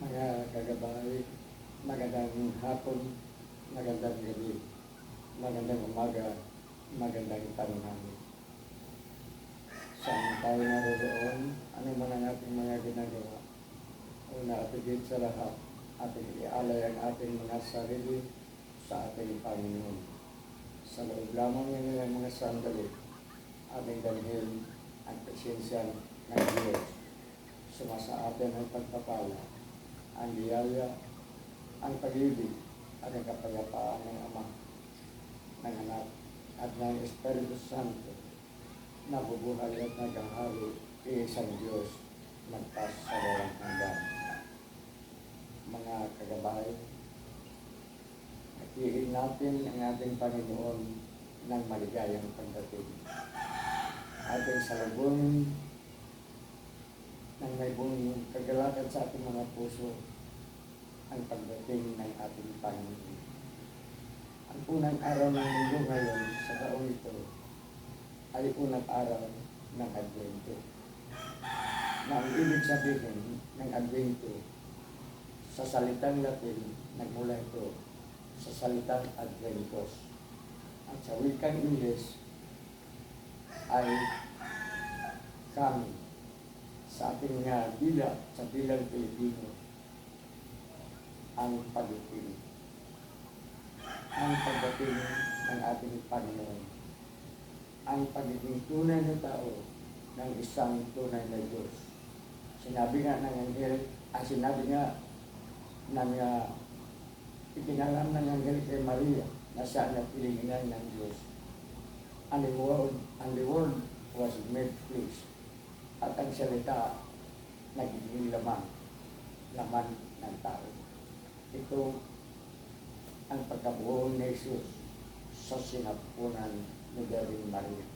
mga kagabay, magandang hapon, magandang gabi, magandang umaga, magandang tanghali. Saan tayo naroon? Ano man ang ating mga ginagawa? Una at higit sa lahat, ating ialay ang ating mga sarili sa ating Panginoon. Sa loob lamang ng mga sandali, ating dalhin ang presensya ng Diyos. Sumasa atin ang pagpapala, ang biyaya, ang pag-ibig, at ang kapayapaan ng Ama, ng Anak, at ng Espiritu Santo, na bubuhay at naghahari isang Diyos magpas sa walang hanggan. Mga kagabay, Hatiin natin ang ating Panginoon ng maligayang pagdating. Ating salubungin ng may buong kagalakan sa ating mga puso ang pagdating ng ating Panginoon. Ang unang araw ng mundo ngayon sa taong ito ay unang araw ng Advento. Na ang ibig sabihin ng Advento sa salitang Latin nagmula ito sa salitang Adventos. At sa wikang Ingles ay kami sa ating uh, bila, sa bilang Pilipino, ang pagdating. Ang pagdating ng ating Panginoon. Ang pagiging tunay na tao ng isang tunay na Diyos. Sinabi nga ng Anghel, ay sinabi nga ng uh, ipinalam ng Anghel kay Maria na siya na pilingan ng Diyos. And the world, and the world was made flesh. At ang salita nagiging laman, laman ng tao. Ito ang pagkabuo ni Jesus sa sinapunan ni Virgin Maria.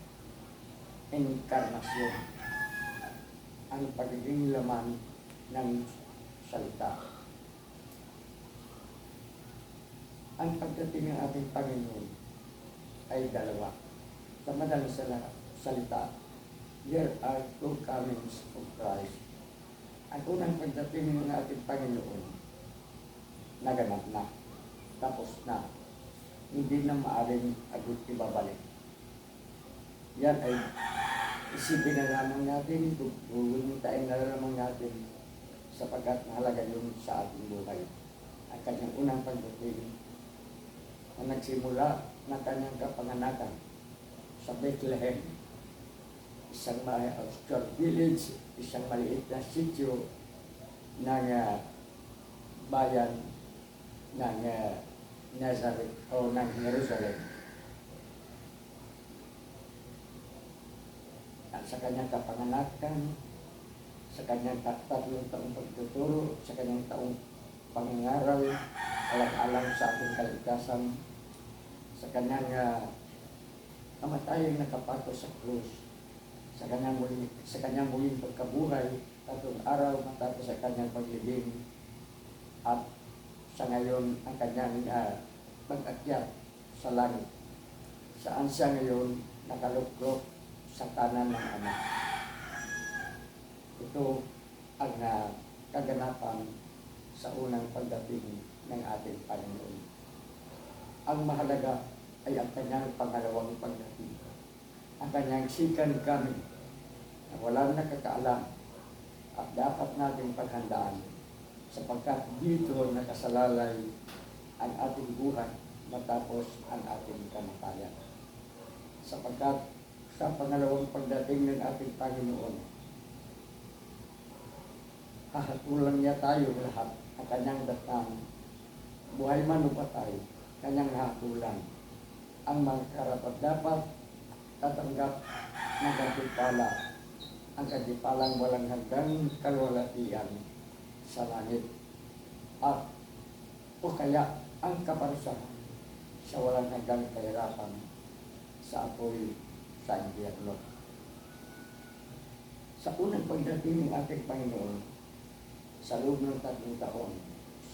Inkarnasyon. Ang pagiging laman ng salita. Ang pagdating ng ating Panginoon ay dalawa. Sa madaling sala- salita, there are two comings of Christ. Ang unang pagdating ng ating Panginoon, naganap na, tapos na, hindi na maaring agad ibabalik. Yan ay isipin na lamang natin, gugunitahin na lamang natin sapagkat mahalaga yun sa ating buhay. Ang kanyang unang pagdating na nagsimula ng kanyang kapanganakan sa Bethlehem, isang ma- obscure village, isang maliit na sityo ng uh, bayan ng uh, Nazareth o ng Jerusalem. At sa kanyang kapanganakan, sa kanyang tat- tatlong taong pagtuturo, sa kanyang taong pangangaral, alang-alang sa ating kaligtasan, sa kanyang uh, kamatayan nakapato sa krus, sa kanyang muling, sa kanyang muling pagkabuhay, tatlong araw matapos sa kanyang paglibing, at sa ngayon ang kanyang uh, pag-akyat sa langit, saan siya ngayon nakaluklok sa kanan ng Ama. Ito ang uh, kaganapan sa unang pagdating ng ating Panginoon. Ang mahalaga ay ang kanyang pangalawang pagdating. Ang kanyang sikan kami na walang nakakaalam at dapat nating paghandaan sapagkat dito nakasalalay ang ating buhay matapos ang ating kamatayan. Sapagkat sa pangalawang pagdating ng ating Panginoon, hahatulan niya tayo lahat ang kanyang datang, buhay man o patay, kanyang hatulan. Ang mga karapat dapat tatanggap ng kantipala, ang kantipalang walang hanggang kalwalatian sa langit. At o kaya ang kaparusahan sa walang hanggang kahirapan sa apoy sa impyerno. Sa unang pagdating ng ating Panginoon, sa loob ng tatlong taon,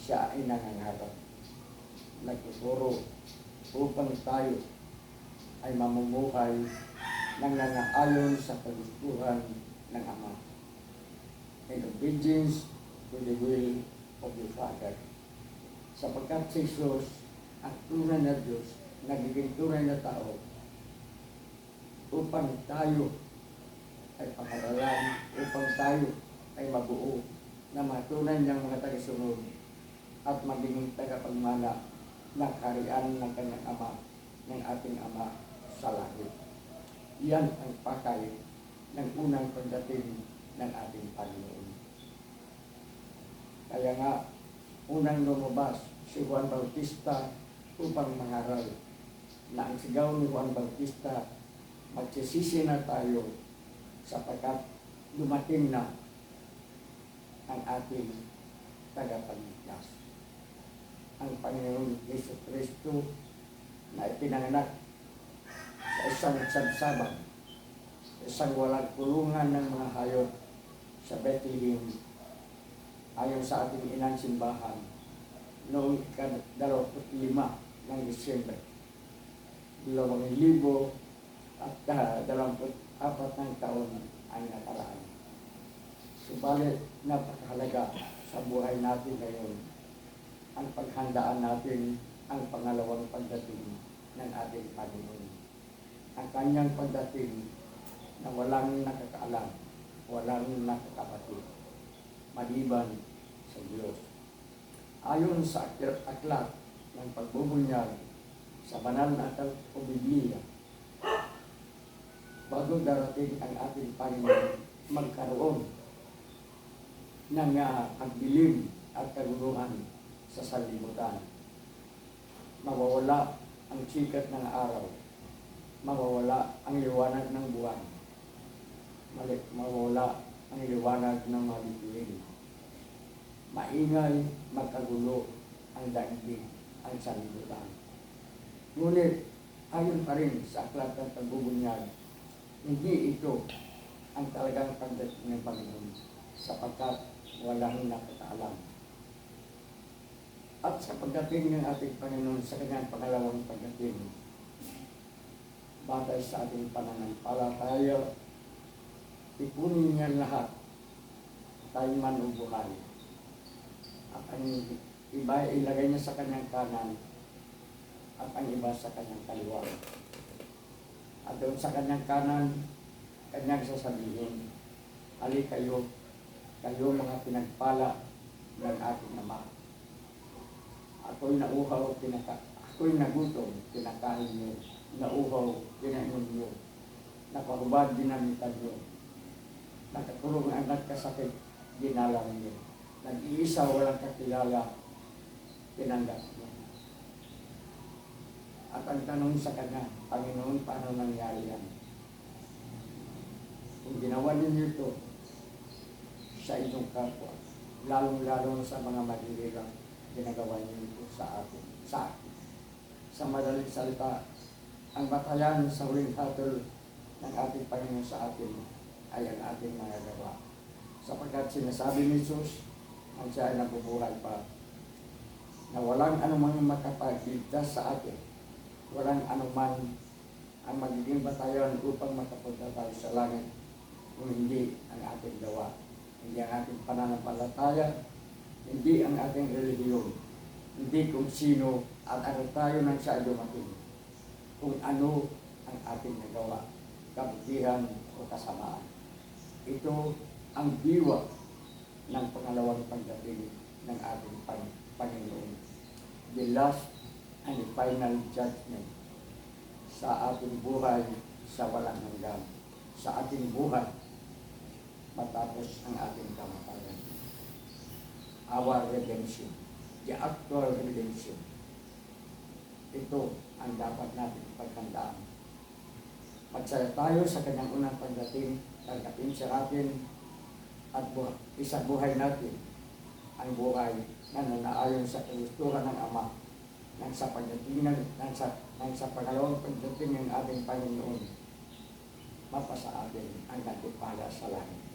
siya ay nangangarap. Nagtuturo upang tayo ay mamumuhay ng nanaayon sa kagustuhan ng Ama. In obedience to the will of the Father. Sapagkat si Jesus, ang tunay na Diyos, nagiging tunay na tao, upang tayo ay pangaralan, upang tayo ay mabuo na matunay niyang mga tagasunod at maging tagapagmana ng karian ng kanyang ama, ng ating ama sa langit. Yan ang pakay ng unang pagdating ng ating Panginoon. Kaya nga, unang lumabas si Juan Bautista upang mangaral na ang ni Juan Bautista, magsisisi na tayo sapagkat dumating na ang ating tagapagligtas. Ang Panginoon Yesu Kristo na ipinanganak sa isang sabsaban, sa isang walang kulungan ng mga hayop sa Bethlehem ayon sa ating inang simbahan noong ika-25 ng Disyembre. Dalawang libo at uh, dalawamput apat ng taon ang nakaraan. Subalit, napakahalaga sa buhay natin ngayon ang paghandaan natin ang pangalawang pagdating ng ating Panginoon. Ang kanyang pagdating na walang nakakaalam, walang nakakapatid, maliban sa Diyos. Ayon sa aklat ng pagbubunyag sa banal na aklat o Biblia, bago darating ang ating Panginoon magkaroon ng uh, at kaguluhan sa sanlibutan. Mawawala ang sikat ng araw. Mawawala ang liwanag ng buwan. Mali- Mawawala ang liwanag ng bituin. Maingay, magkagulo ang daigdig, ang sanlibutan. Ngunit, ayon pa rin sa aklat ng pagbubunyag, hindi ito ang talagang pagdating ng Panginoon sapagkat walang nakakaalam. At sa pagdating ng ating Panginoon sa kanyang pangalawang pagdating, batay sa ating pananampalataya, ipunin niya lahat, tayo man o buhay. Ang iba ilagay niya sa kanyang kanan, at ang iba sa kanyang kaliwa. At doon sa kanyang kanan, kanyang sasabihin, Ali kayo, kayo mga pinagpala ng aking ama. Ako'y nauhaw, pinaka, ako'y nagutom, pinakain niyo. Nauhaw, pinainom niyo. Napahubad, dinamitan niyo. Nakakulong ang nagkasakit, dinalang niyo. Nag-iisa, walang kakilala, tinanggap niyo. At ang tanong sa kanya, Panginoon, paano nangyari yan? Kung ginawa ninyo ito sa inyong kapwa, lalong-lalo sa mga maghihirang, ginagawa niyo ito sa atin, sa atin. Sa madaling salita, ang batayan sa huling hatol ng ating Panginoon sa atin ay ang ating mga gawa. Sapagkat sinasabi ni Jesus, ang siya ay nabubuhay pa, na walang anumang makapagligtas sa atin walang anuman ang magiging batayon upang makapunta tayo sa langit kung hindi ang ating gawa, hindi ang ating pananampalataya, hindi ang ating relihiyon, hindi kung sino at ano tayo nang siya dumating, kung ano ang ating nagawa, kabutihan o kasamaan. Ito ang diwa ng pangalawang pagdating ng ating Pang- Panginoon. The last and the final judgment sa ating buhay sa walang hanggan. Sa ating buhay matapos ang ating kamatayan. Our redemption. The actual redemption. Ito ang dapat natin paghandaan. Magsaya tayo sa kanyang unang pagdating, tanggapin siya natin at buhay, isa buhay natin ang buhay na nanaayon sa kagustuhan ng Ama nang sa pagdating ng, nang sa, nang sa pangalawang pagdating ng ating Panginoon, mapasa atin ang nagpupala sa langit.